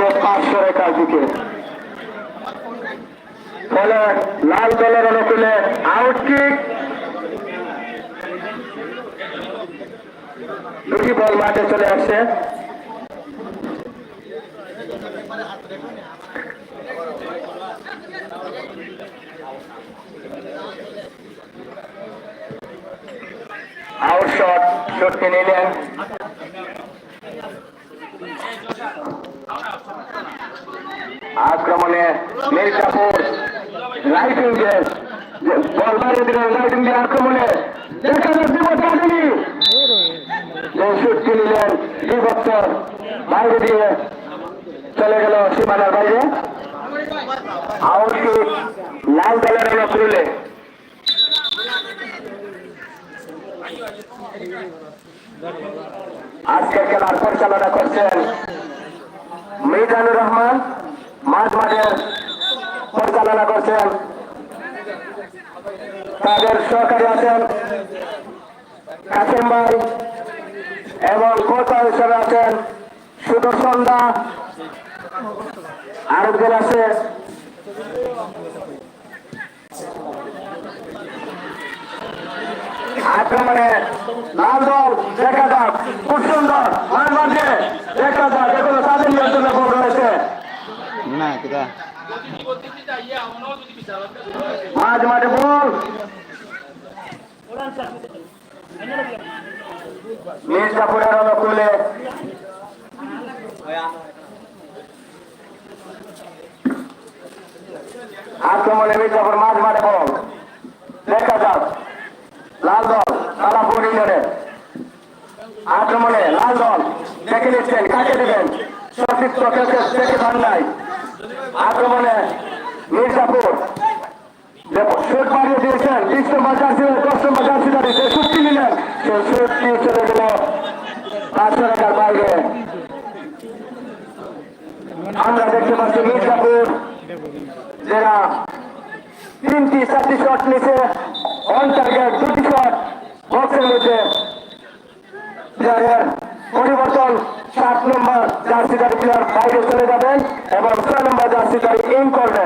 বাইরে পাঁচশো রেখার দিকে ফলে লাল দলের অনুকূলে আউট কিক। দুটি বল মাঠে চলে আসছে আউট শট, শটটি নিলেন। মারিয়ে দিলেন লাইটিং দিয়ে আক্রমণে দেখা যাক বিপদ কাটেনি। যে শটটি নিলেন বিভক্ত বাইরে দিয়ে চলে গেল সীমানার বাইরে। আউট কিক লাল দলের অনুকূলে আজকের খেলার পরিচালনা করছেন মিজানুর রহমান। পরিচালনা করছেন। তাদের সরকারি আছেন কাসেম ভাই এবং কোচ হিসেবে আছেন সুদর্শন দা আরেকজন আছে আক্রমণে লাল দল দেখা যাক খুব সুন্দর মাঠ মাঝে দেখা যাক এখনও তাদের নিয়ন্ত্রণে বল রয়েছে না কিটা মাঝ মাঠে বল। মির্জাপুরের অনুকূলে আক্রমণে মির্জাপুর মাঝ মাঠে বল। দেখা যাক। লাল দল তালাপুর ইউনিয়নে আক্রমণে লাল দল। দেখে নিচ্ছেন, কাকে দেবেন? সতীর্থ দেখে পান নাই। আক্রমণে মির্জাপুর সুট মারিয়ে দিয়েছেন বিশ নম্বর জার্সি দশ নম্বর জার্সি দাঁড়িয়ে যে সুটটি নিলেন সে সুটটি চলে গেল পাঁচশো টাকার বাইরে আমরা দেখতে পাচ্ছি মির্জাপুর যারা তিনটি চারটি শট নিচে অন টার্গেট দুটি শট পরিবর্তন সাত নম্বর জার্সিদারি প্লেয়ার বাইরে চলে যাবেন এবং ছয় নম্বর জার্সিদারি ইন করবেন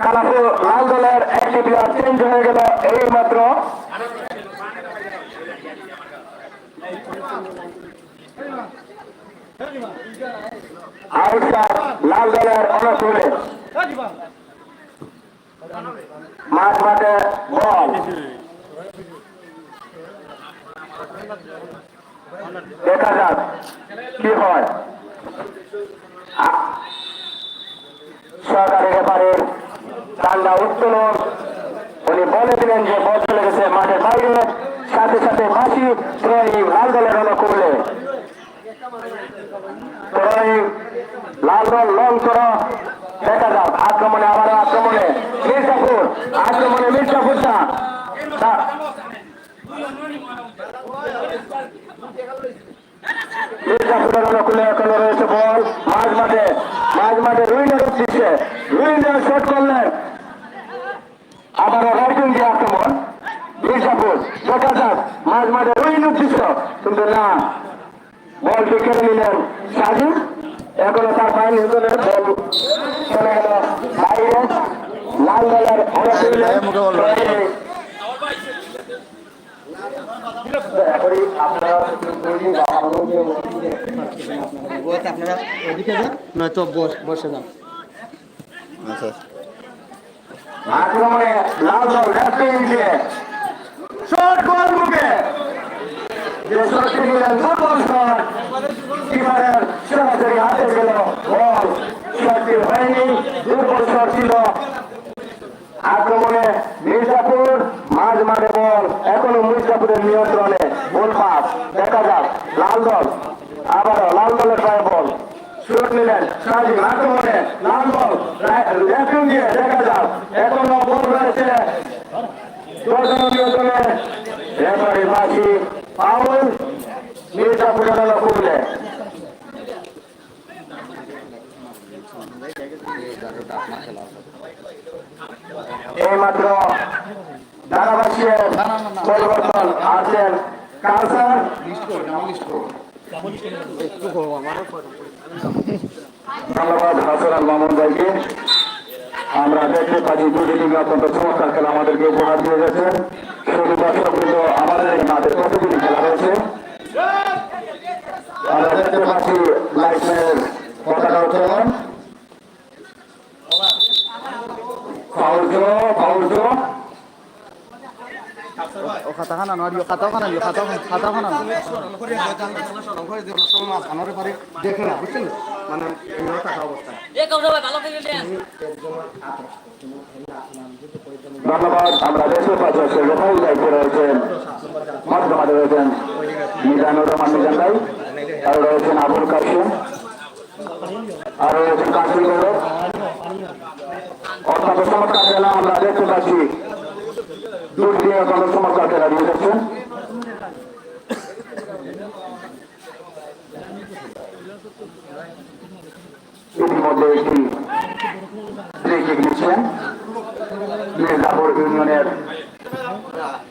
কালাপুর লাল দলের একটি প্লেয়ার চেঞ্জ হয়ে গেল এই মাত্র লাল দলের অনুকূলে মাঠ মাঠে বল। দেখা যাক কি হয়। আ- সরকারি ব্যাপারের কান্ডা উত্তোলন। উনি বলে দিলেন যে বল চলে গেছে মাঠের বাইরে। সাথে সাথে বাসি ত্রয়ী লাল দলের অনুকূলে ত্রয়ী লাল দল লং করো। দেখা যাক, আক্রমণে আবারও আক্রমণে মির্জাপুর। আক্রমণে মির্জাপুরটা তা- মির্জাপুরের অনুকূলে এখনও রয়েছে বল। মাঝ মাঠে মাঝ মাঠে রুইনের দিচ্ছে রুইনের শট করলেন। আবারও রাইটিং দিয়ে আক্রমণ দেখা যাক মাঝ মাঠে রুইন উদ্দেশ্য কিন্তু না। বলটি কেড়ে নিলেন সাজিদ। এখনও তার ফাইন হিসেবে বল চলে গেল বাইরে। লাল দলের আপনারা ওদিকে যান নয়তো বসে যান। আচ্ছা। আক্রমণে লাল দল রাখতে গিয়ে শট বল মুখে। যে শটটি নিলেন ফুটবল শট। কিপারের সরাসরি হাতে গেল। বল শটটি হয়নি, দুর্বল শট ছিল। আক্রমণে মির্জাপুর, মাঝ মাঠে বল। এখনও মির্জাপুরের নিয়ন্ত্রণে। বল পাস দেখা যাক, লাল দল। আবারও লাল শুট নিলেন সাজিম আক্রমণে লাল বল রেফিউ দিয়ে দেখা যাক এখনও বল রয়েছে। রেফারি বাসি পাউল মির্জাপুরের করলে এইমাত্র পরিবর্তন আছেন কালসার ধন্যবাদ হাসান আল মামুন ভাইকে। আমরা দেখতে পাচ্ছি লিগ অত্যন্ত চমৎকার খেলা আমাদেরকে উপহার দিয়ে গেছেন শুধু দর্শক কিন্তু আমাদের মাঠে প্রতিদিনই খেলা রয়েছে আমরা দেখতে পাচ্ছি লাইফের পতাকা উত্তোলন। ও খাতা দেখে না বুঝছেন মানে ধন্যবাদ, আমরা দেখতে পাচ্ছি আজকে রফাইল দায়িত্বে রয়েছেন মাঠে রয়েছেন মিজানুর রহমান, মিজান ভাই। আর রয়েছেন আবুল কাসিম আর রয়েছেন কাশিম অত্যন্ত চমৎকার আমরা দেখতে পাচ্ছি অত্যন্ত চমৎকার খেলা দিয়ে যাচ্ছেন ইতিমধ্যে একটি কিক নিচ্ছেন মির্জাপুর ইউনিয়নের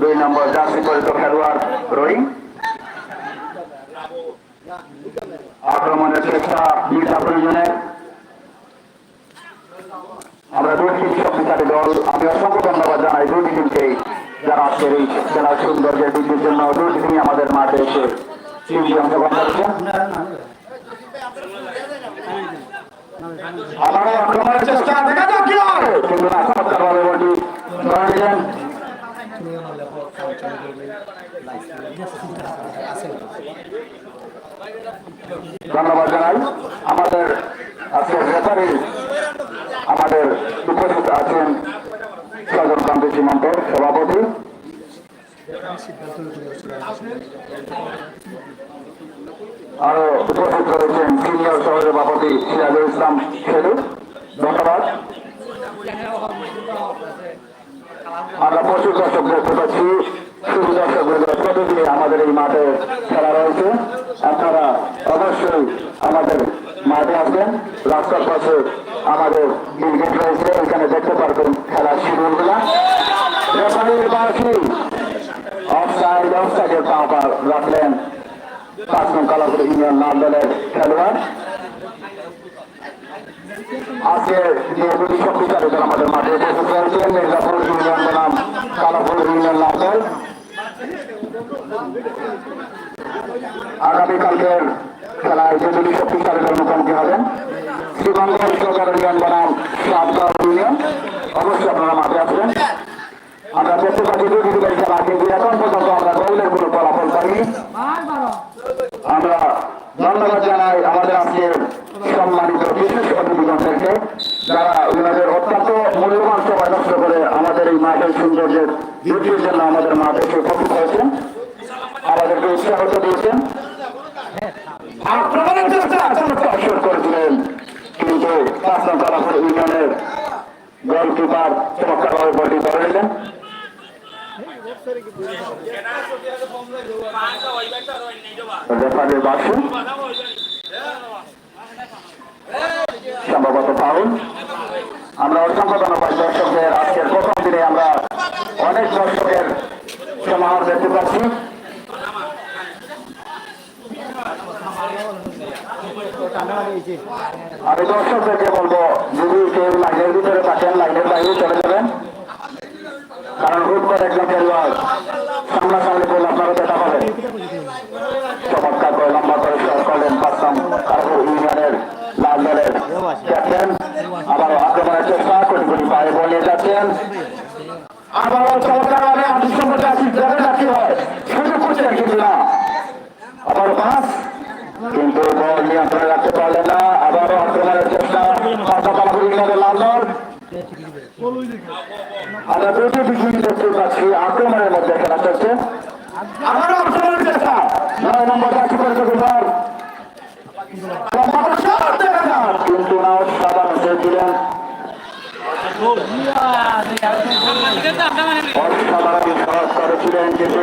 দুই নম্বর জার্সি পরিত খেলোয়াড় রহিম আক্রমণের চেষ্টা মির্জাপুর ইউনিয়নের আমরা দুই টিম শক্তিশালী দল আমি অসংখ্য ধন্যবাদ জানাই দুই টিমকে যারা আজকের এই খেলার সৌন্দর্যের বৃদ্ধির জন্য দুই টিমই আমাদের মাঠে এসে টিমটি অংশগ্রহণ করেছে আবারও আক্রমণের ধন্যবাদ জানাই। আমাদের আজকের রেফারি আমাদের উপস্থিত আছেন সজন কান্তি সীমান্ত সভাপতি। আরও উপস্থিত সহসভাপতি সিরাজুল ইসলাম শেলু ধন্যবাদ। আমরা প্রচুর দর্শক দেখতে পাচ্ছি। শুধু দর্শক প্রতিদিনই আমাদের এই মাঠে খেলা রয়েছে। আপনারা অবশ্যই আমাদের মাঠে আসবেন। রাস্তার পাশে আমাদের গেট রয়েছে। এখানে দেখতে পারবেন খেলার শিডিউলগুলা। রেফারির বাসী অফসাইড অফসাইডের পা পা রাখলেন পাঁচ নং কালাপুর ইউনিয়ন নাম দলের খেলোয়াড়। আজকে যে আগামীকালকের খেলায় যে দুটি দল মুখোমুখি হবেন শ্রীগঙ্গ সরকার ইউনিয়ন বনাম সাতগাঁও ইউনিয়ন। অবশ্যই আপনারা মাঠে আসবেন। আমরা পাচ্ছি দুটি খেলা কিন্তু এখন পর্যন্ত আমরা দলের কোনো ফলাফল পাইনি আমরা ধন্যবাদ জানাই আমাদের আজকে সম্মানিত বিশেষ অতিথিগণদেরকে যারা ওনাদের অত্যন্ত মূল্যবান সময় নষ্ট করে আমাদের এই মাঠের সৌন্দর্যের বৃদ্ধির জন্য আমাদের মাঠে এসে উপস্থিত হয়েছেন আমাদেরকে উৎসাহিত দিয়েছেন আক্রমণের চেষ্টা চমৎকার শুরু করেছিলেন কিন্তু পাঁচ নম্বর কালাপুর ইউনিয়নের গোলকিপার চমৎকারভাবে বলটি ধরে নিলেন রেফারির সম্ভবত ফাউল। আমরা অসংখ্য ধন্যবাদ দর্শকদের আজকের প্রথম দিনে আমরা অনেক দর্শকের সমাহার দেখতে পাচ্ছি। আমি দর্শকদেরকে বলব, যদি কেউ লাইনের ভিতরে থাকেন, লাইনের বাইরে চলে যাবেন। কারণ হুট করে একজন খেলোয়াড়। সামনাসামনি বলে আপনারা দেখা পাবেন। চমৎকার করে লম্বা করে শট করলেন কারপুর ইউনিয়নের লাল দলের ক্যাপ্টেন আবারও আক্রমণের চেষ্টা কোটি কোটি পায়ে বলে যাচ্ছেন। আবারও চমৎকার ভাবে আশিস সম্পর্কে আশিস যাবে নাকি হয় সুযোগ করছেন কিন্তু না আবারও পাস কিন্তু বল নিয়ন্ত্রণে রাখতে পারলেন না আবারও আক্রমণের চেষ্টা পাঁচম কারপুর ইউনিয়নের লাল দল আমরা দুটি বিষয় দেখতে পাচ্ছি। আক্রমণের মধ্যে খেলা চলছে। আবারও আক্রমণের চেষ্টা। নয় নম্বর চাকরি করে করেছিলেন কিন্তু।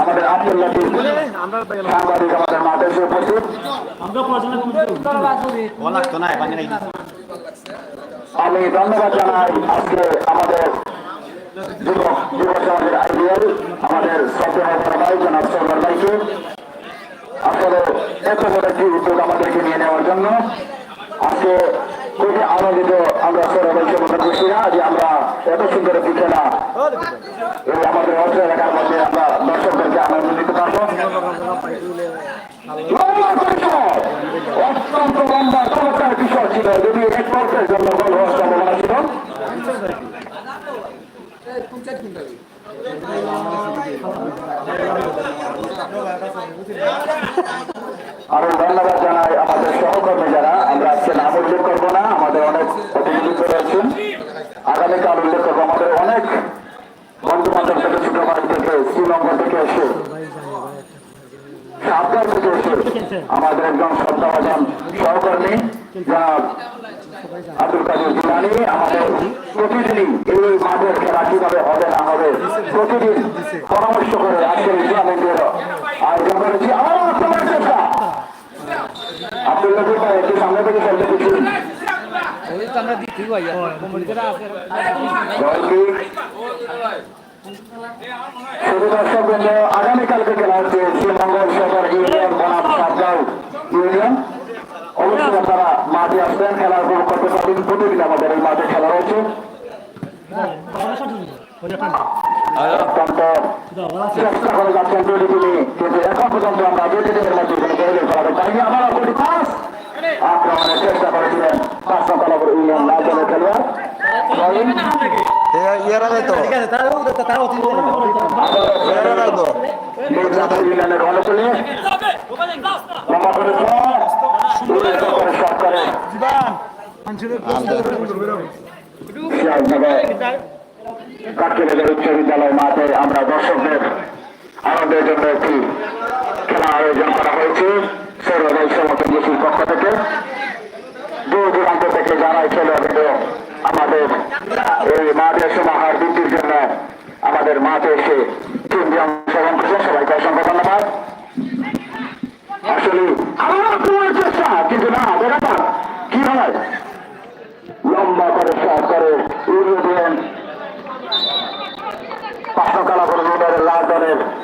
আমাদের এসে আমি ধন্যবাদ জানাই আজকে আমাদের যুবক যুব সমাজের আইডিয়াল, আমাদের সত্যনারায়ণ ভাই, জনাব সরকার ভাইকে। আসলে এত বড় একটি উদ্যোগ আমাদেরকে নিয়ে নেওয়ার জন্য আজকে খুবই আনন্দিত আমরা সৌরভ ভাইকে মনে করছি না যে আমরা এত সুন্দর একটি খেলা। এই আমাদের অর্থ এলাকার মধ্যে আমরা দর্শকদেরকে আনন্দ দিতে পারব। আরও ধন্যবাদ জানাই আমাদের সহকর্মী যারা আমরা আজকে নাম উল্লেখ করব না আমাদের অনেক প্রতিনিধিত্ব রয়েছেন অনেক এসে আমাদের একজন সহকর্মী আব্দুল কাদের জিলানি। আমাদের প্রতিদিনই এই মাঠের খেলা কীভাবে হবে, না হবে, প্রতিদিন পরামর্শ করে আজকের টুর্নামেন্টের আয়োজন করেছি। আমার আব্দুল ভাই, একটু সামনে থেকে কিছু শুধু দর্শক বৃন্দ আগামীকালকে খেলা হচ্ছে শ্রীমঙ্গল সদর ইউনিয়ন বনাম সাবগাঁও ইউনিয়ন অবশ্যই আপনারা মাঠে আসবেন খেলার উপভোগ করতে পারবেন প্রতিদিন আমাদের এই মাঠে খেলা রয়েছে চেষ্টা করে যাচ্ছেন কিন্তু এখন পর্যন্ত আমরা দুটি দিনের মধ্যে কোনো গোলের ফলাফল পাইনি। আমার অপরটি পাস আক্রমণের চেষ্টা করেছিলেন পাঁচ ইউনিয়ন লাল দলের খেলোয়াড়। উচ্চ বিদ্যালয় মাঠে আমরা দর্শকদের আনন্দের জন্য একটি খেলা আয়োজন করা